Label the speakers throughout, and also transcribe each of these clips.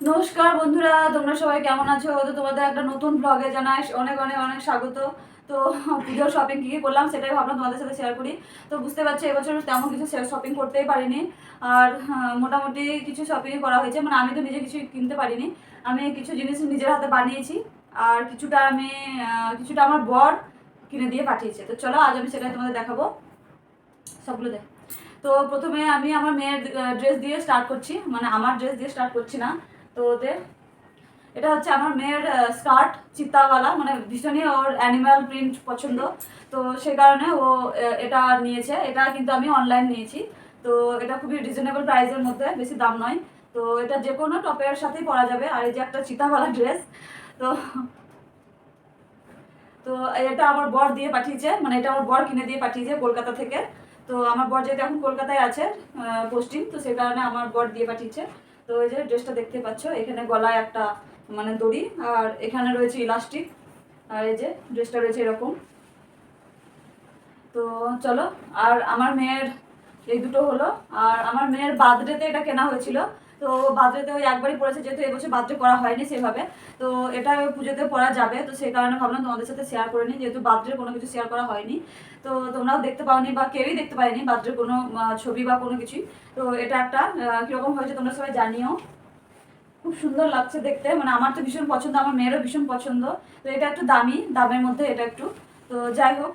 Speaker 1: নমস্কার বন্ধুরা তোমরা সবাই কেমন আছো? তো তোমাদের একটা নতুন ব্লগে জানাই অনেক অনেক অনেক স্বাগত। তো পুজোর শপিং কী কী করলাম সেটাই ভাবলাম তোমাদের সাথে শেয়ার করি। তো বুঝতে পারছি এবছর তেমন কিছু শপিং করতেই পারিনি। আর হ্যাঁ, মোটামুটি কিছু শপিং করা হয়েছে। মানে আমি তো নিজে কিছু কিনতে পারিনি। আমি কিছু জিনিস নিজের হাতে বানিয়েছি। আর কিছুটা আমি কিছুটা আমার বর কিনে দিয়ে পাঠিয়েছে। তো চলো আজ আমি সেটাই তোমাদের দেখাবো। সবগুলো দেখ। তো প্রথমে আমি আমার মেয়ের ড্রেস দিয়ে স্টার্ট করছি। মানে আমার ড্রেস দিয়ে স্টার্ট করছি না। তো ওদের, এটা হচ্ছে আমার মেয়ের স্কার্ট চিত্তাওয়ালা মানে ভীষণই ওর অ্যানিম্যাল প্রিন্ট পছন্দ। তো সেই কারণে ও এটা নিয়েছে। এটা কিন্তু আমি অনলাইন নিয়েছি। তো এটা খুবই রিজনেবল প্রাইসের মধ্যে, বেশি দাম নয়। তো এটা যে কোনো টপের সাথেই পরা যাবে। আর এই যে একটা চিতাওয়ালা ড্রেস তো তো এটা আমার বর দিয়ে পাঠিয়েছে। মানে এটা আমার বর কিনে দিয়ে পাঠিয়েছে কলকাতা থেকে। তো আমার বর যেহেতু এখন কলকাতায় আছে পোস্টিং তো সেই কারণে আমার বর দিয়ে পাঠিয়েছে। তো এই যে ড্রেসটা দেখতে পাচ্ছ, এখানে গলায় একটা মানে দড়ি আর এখানে রয়েছে ইলাস্টিক আর এই যে ড্রেসটা রয়েছে এরকম। তো চলো, আর আমার মেয়ের এই দুটো হলো, আর আমার মেয়ের বার্থডেতে এটা কেনা হয়েছিল। তো বার্থডেতে ওই একবারই পড়েছে, যেহেতু এবছর বার্থডে করা হয়নি সেভাবে। তো এটা পুজোতে পড়া যাবে, তো সেই কারণে ভাবলাম তোমাদের সাথে শেয়ার করে নিই, যেহেতু বার্থডে কোনো কিছু শেয়ার করা হয়নি। তো তোমরাও দেখতে পাওনি বা কেউই দেখতে পাইনি বার্থডে কোনো ছবি বা কোনো কিছুই। তো এটা একটা কীরকম হয়েছে তোমরা সবাই জানিও। খুব সুন্দর লাগছে দেখতে মানে আমার তো ভীষণ পছন্দ, আমার মেয়েরও ভীষণ পছন্দ। তো এটা একটু দামি, দামের মধ্যে এটা একটু। তো যাই হোক।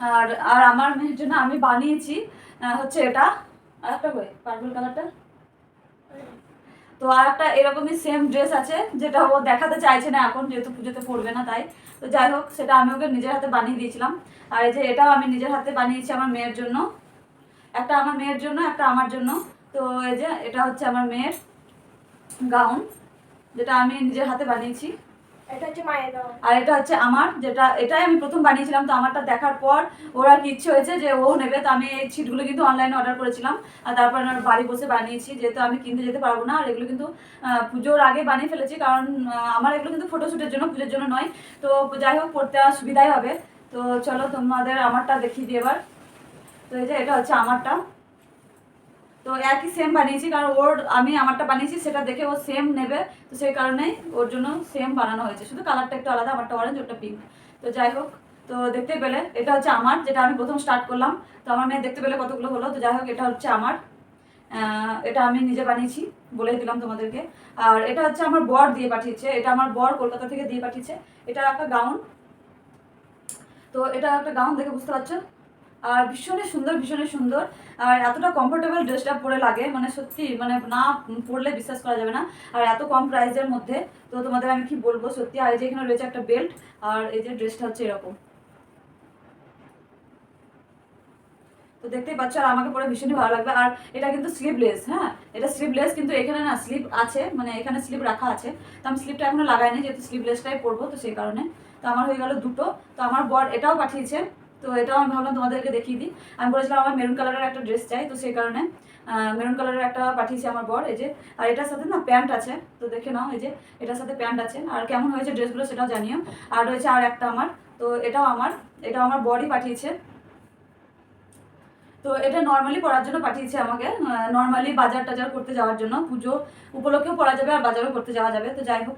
Speaker 1: আর আর আমার মেয়ের জন্য আমি বানিয়েছি হচ্ছে এটা। আর একটা কই পার্পল কালারটা তো আর একটা এরকমই সেম ড্রেস আছে, যেটা ও দেখাতে চাইছে না এখন, যেহেতু পুজোতে পড়বে না তাই। তো যাই হোক, সেটা আমি ওকে নিজের হাতে বানিয়ে দিয়েছিলাম। আর এই যে এটাও আমি নিজের হাতে বানিয়েছি আমার মেয়ের জন্য। একটা আমার মেয়ের জন্য, একটা আমার জন্য। তো এই যে, এটা হচ্ছে আমার মেয়ের গাউন যেটা আমি নিজের হাতে বানিয়েছি। আর এটা হচ্ছে আমার, যেটা, এটাই আমি প্রথম বানিয়েছিলাম, তো আমারটা দেখার পর ওর ইচ্ছে হয়েছে যে ও নেবে, তো আমি এই ছিটগুলো কিন্তু অনলাইনে অর্ডার করেছিলাম। আর তারপর আমার বাড়ি বসে বানিয়েছি, যেহেতু আমি কিনতে যেতে পারব না, আর এগুলো কিন্তু পুজোর আগে বানিয়ে ফেলেছি, কারণ আমার এগুলো কিন্তু ফটোশ্যুটের জন্য, পুজোর জন্য নয়। তো যাই হোক পড়তে সুবিধাই হবে। তো চলো তোমাদের আমারটা দেখিয়ে দিই এবার। তো এই যে, এটা হচ্ছে আমারটা। তো একই সেম বানিয়েছি, কারণ ওর আমি আমারটা বানিয়েছি, সেটা দেখে ও সেম নেবে। তো সেই কারণেই ওর জন্য সেম বানানো হয়েছে। শুধু কালারটা একটু আলাদা, আমারটা অরেঞ্জ ওটা পিঙ্ক তো যাই হোক, তো দেখতে পেলে এটা হচ্ছে আমার, যেটা আমি প্রথম স্টার্ট করলাম। তো আমার মেয়ে দেখতে পেলে কতগুলো হলো, তো যাই হোক, এটা হচ্ছে আমার। এটা আমি নিজে বানিয়েছি বলে দিলাম তোমাদেরকে। আর এটা হচ্ছে আমার বর দিয়ে পাঠিয়েছে, এটা আমার বর কলকাতা থেকে দিয়ে পাঠিয়েছে। এটা একটা গাউন তো এটা একটা গাউন দেখে বুঝতে পারছ? আর ভীষণই সুন্দর ভীষণই সুন্দর। আর এতটা কমফোর্টেবল ড্রেসটা পরে লাগে মানে সত্যি মানে না পরলে বিশ্বাস করা যাবে না। আর এত কম প্রাইসের মধ্যে, তো তোমাদের আমি কি বলব, সত্যি, আর এই যে এখানে রয়েছে একটা বেল্ট আর এই যে ড্রেসটা হচ্ছে এরকম। তো দেখতেই পাচ্ছ, আর আমাকে পরে ভীষণই ভালো লাগবে। আর এটা কিন্তু স্লিভলেস হ্যাঁ? এটা স্লিভলেস কিন্তু এখানে না স্লিভ আছে মানে এখানে স্লিভ রাখা আছে। তো আমি স্লিভটা এখনও লাগাইনি, যেহেতু স্লিভলেসটাই পরবো, তো সেই কারণে। তো আমার হয়ে গেল দুটো। তো আমার বর এটাও পাঠিয়েছে তো এটাও আমি ভাবলাম তোমাদেরকে দেখিয়ে দিই। আমি বলেছিলাম আমার মেরুন কালারের একটা ড্রেস চাই, তো সেই কারণে মেরুন কালারের একটা পাঠিয়েছে আমার বর, এই যে, আর এটার সাথে না প্যান্ট আছে, তো দেখে নাও, এই যে, এটার সাথে প্যান্ট আছে, আর কেমন হয়েছে ড্রেসগুলো সেটাও জানিও। আর রয়েছে আর একটা আমার, তো এটাও আমার এটাও আমার বরই পাঠিয়েছে। তো এটা নর্মালি পড়ার জন্য পাঠিয়েছে আমাকে নর্মালি বাজার টাজার করতে যাওয়ার জন্য, পুজো উপলক্ষেও পড়া যাবে আর বাজারও করতে যাওয়া যাবে, তো যাই হোক।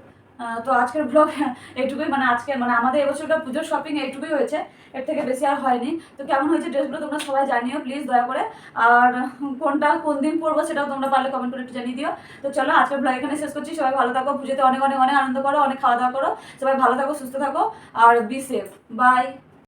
Speaker 1: তো আজকের ব্লগ এইটুকুই মানে আজকে মানে আমাদের এবছরটা পুজোর শপিং এইটুকুই হয়েছে। এর থেকে বেশি আর হয়নি। তো কেমন হয়েছে ড্রেসগুলো তোমরা সবাই জানিও প্লিজ দয়া করে। আর কোনটা, কোন দিন পরবো সেটাও তোমরা পারলে কমেন্ট করে একটু জানিয়ে দিও। তো চলো, আজকের ব্লগ এখানে শেষ করছি। সবাই ভালো থাকো, পুজোতে অনেক অনেক অনেক আনন্দ করো, অনেক খাওয়া দাওয়া করো। সবাই ভালো থাকো, সুস্থ থাকো, আর বি সেফ বাই